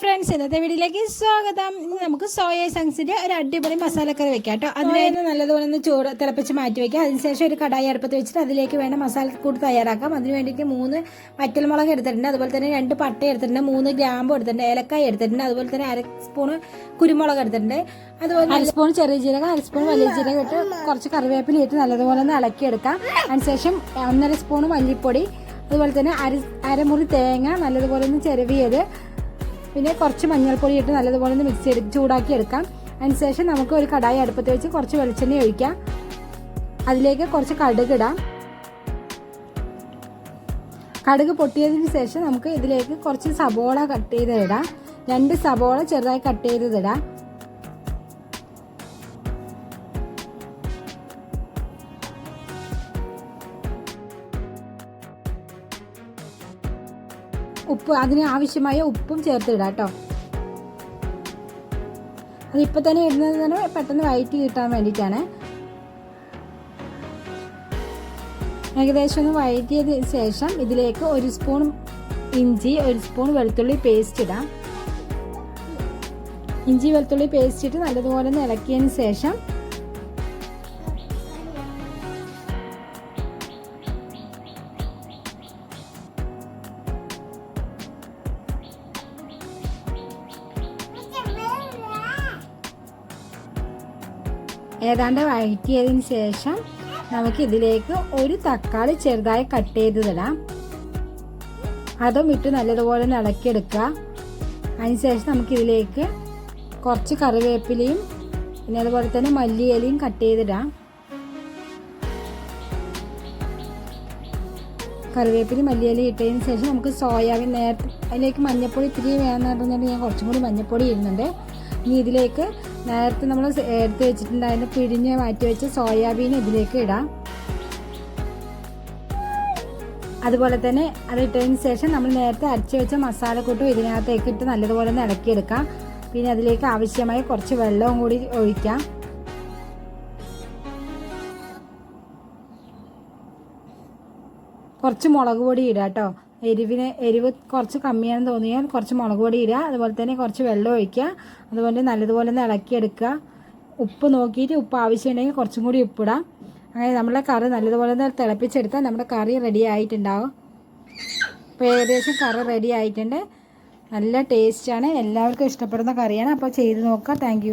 Friends ഇന്നത്തെ വീഡിയോയിലേക്ക് സ്വാഗതം. ഇന്ന് നമുക്ക് സോയ സങ്സിന്റെ ഒരു അടിപൊളി മസാലക്കറി വെക്കാം കേട്ടോ. അതിനായിട്ട് നല്ലതുപോലെ ഒന്ന് ചോറ് തിളപ്പിച്ച് മാറ്റി വെക്കാം. അതിനുശേഷം ഒരു കടായി അടുപ്പത്ത് വെച്ചിട്ട് അതിലേക്ക് വേണ്ട മസാലക്കൂട്ട് തയ്യാറാക്കാം. അതിന് വേണ്ടിയിട്ട് മൂന്ന് വറ്റൽമുളക് എടുത്തിട്ടുണ്ട്. അതുപോലെ തന്നെ രണ്ട് പട്ട എടുത്തിട്ടുണ്ട്. മൂന്ന് ഗ്രാമ്പ് എടുത്തിട്ടുണ്ട്. ഏലക്കായ എടുത്തിട്ടുണ്ട്. അതുപോലെ തന്നെ അര സ്പൂണ് കുരുമുളക് എടുത്തിട്ടുണ്ട്. അതുപോലെ അര സ്പൂൺ ചെറിയ ജീരകം അര സ്പൂൺ വലിയ ജീരകം ഇട്ട് കുറച്ച് കറിവേപ്പില ഇട്ട് നല്ലതുപോലെ ഒന്ന് ഇളക്കിയെടുക്കാം അതിനുശേഷം ഒന്നര സ്പൂൺ മല്ലിപ്പൊടി. അതുപോലെ തന്നെ അര അരമുറി തേങ്ങ നല്ലതുപോലെ ഒന്ന് ചെരുവിയത്. പിന്നെ കുറച്ച് മഞ്ഞൾപ്പൊടി ഇട്ട് നല്ലതുപോലെ ഒന്ന് മിക്സ് ചെയ്ത് ചൂടാക്കി എടുക്കാം. അതിനുശേഷം നമുക്ക് ഒരു കടായി അടുപ്പത്ത് വെച്ച് കുറച്ച് വെളിച്ചെണ്ണ ഒഴിക്കാം. അതിലേക്ക് കുറച്ച് കടുക് ഇടാം. കടുക് പൊട്ടിയതിന് ശേഷം നമുക്ക് ഇതിലേക്ക് കുറച്ച് സബോള കട്ട് ചെയ്ത് ഇടാം. രണ്ട് സബോള ചെറുതായി കട്ട് ചെയ്തത് ഇടാം. ഉപ്പ് അതിന് ആവശ്യമായ ഉപ്പും ചേർത്ത് ഇടാം കേട്ടോ. അതിപ്പോൾ തന്നെ ഇടുന്നത് തന്നെ പെട്ടെന്ന് വയറ്റി കിട്ടാൻ വേണ്ടിയിട്ടാണ്. ഏകദേശം ഒന്ന് വഴറ്റിയതിന് ശേഷം ഇതിലേക്ക് ഒരു സ്പൂൺ ഇഞ്ചി ഒരു സ്പൂൺ വെളുത്തുള്ളി പേസ്റ്റ് ഇടാം. ഇഞ്ചി വെളുത്തുള്ളി പേസ്റ്റ് ഇട്ട് നല്ലതുപോലെ ഒന്ന് ഇളക്കിയതിന് ശേഷം ഏതാണ്ട് വഴറ്റിയതിന് ശേഷം നമുക്ക് ഇതിലേക്ക് ഒരു തക്കാളി ചെറുതായി കട്ട് ചെയ്ത് തരാം അതും ഇട്ട് നല്ലതുപോലെ ഇളക്കിയെടുക്കുക. അതിനുശേഷം നമുക്കിതിലേക്ക് കുറച്ച് കറിവേപ്പിലയും പിന്നെ അതുപോലെ തന്നെ മല്ലിയിലയും കട്ട് ചെയ്തിടാം. കറിവേപ്പിലി മല്ലിയിലയും ഇട്ടതിന് ശേഷം നമുക്ക് സോയാബീൻ നേരത്തെ അതിലേക്ക് മഞ്ഞൾപ്പൊടി ഇത്തിരി വേണമെന്ന് പറഞ്ഞിട്ടുണ്ടെങ്കിൽ ഞാൻ കുറച്ചും കൂടി മഞ്ഞൾപ്പൊടി ഇടുന്നുണ്ട്. ഇനി ഇതിലേക്ക് നേരത്തെ നമ്മൾ എടുത്ത് വെച്ചിട്ടുണ്ടായിരുന്ന പിഴിഞ്ഞ് മാറ്റി വെച്ച സോയാബീൻ ഇതിലേക്ക് ഇടാം. അതുപോലെ തന്നെ അത് ഇട്ടതിന് ശേഷം നമ്മൾ നേരത്തെ അരച്ച് വെച്ച മസാലക്കൂട്ടും ഇതിനകത്തേക്ക് ഇട്ട് നല്ലതുപോലെ ഒന്ന് ഇളക്കിയെടുക്കാം. പിന്നെ അതിലേക്ക് ആവശ്യമായ കുറച്ച് വെള്ളവും കൂടി ഒഴിക്കാം. കുറച്ച് മുളക് പൊടി ഇടാം കേട്ടോ. എരിവിന് എരിവ് കുറച്ച് കമ്മിയാണെന്ന് തോന്നിയാൽ കുറച്ച് മുളക് പൊടി ഇടുക അതുപോലെ തന്നെ കുറച്ച് വെള്ളം ഒഴിക്കുക അതുപോലെ നല്ലതുപോലെ ഒന്ന് ഇളക്കിയെടുക്കുക. ഉപ്പ് നോക്കിയിട്ട് ഉപ്പ് ആവശ്യമുണ്ടെങ്കിൽ കുറച്ചും കൂടി ഉപ്പിടാം അങ്ങനെ നമ്മുടെ കറി നല്ലതുപോലെ ഒന്ന് തിളപ്പിച്ചെടുത്താൽ നമ്മുടെ കറി റെഡി ആയിട്ടുണ്ടാവും. അപ്പോൾ ഏകദേശം കറി റെഡി ആയിട്ടുണ്ട്. നല്ല ടേസ്റ്റാണ് എല്ലാവർക്കും ഇഷ്ടപ്പെടുന്ന കറിയാണ്. അപ്പോൾ ചെയ്ത് നോക്കുക. താങ്ക്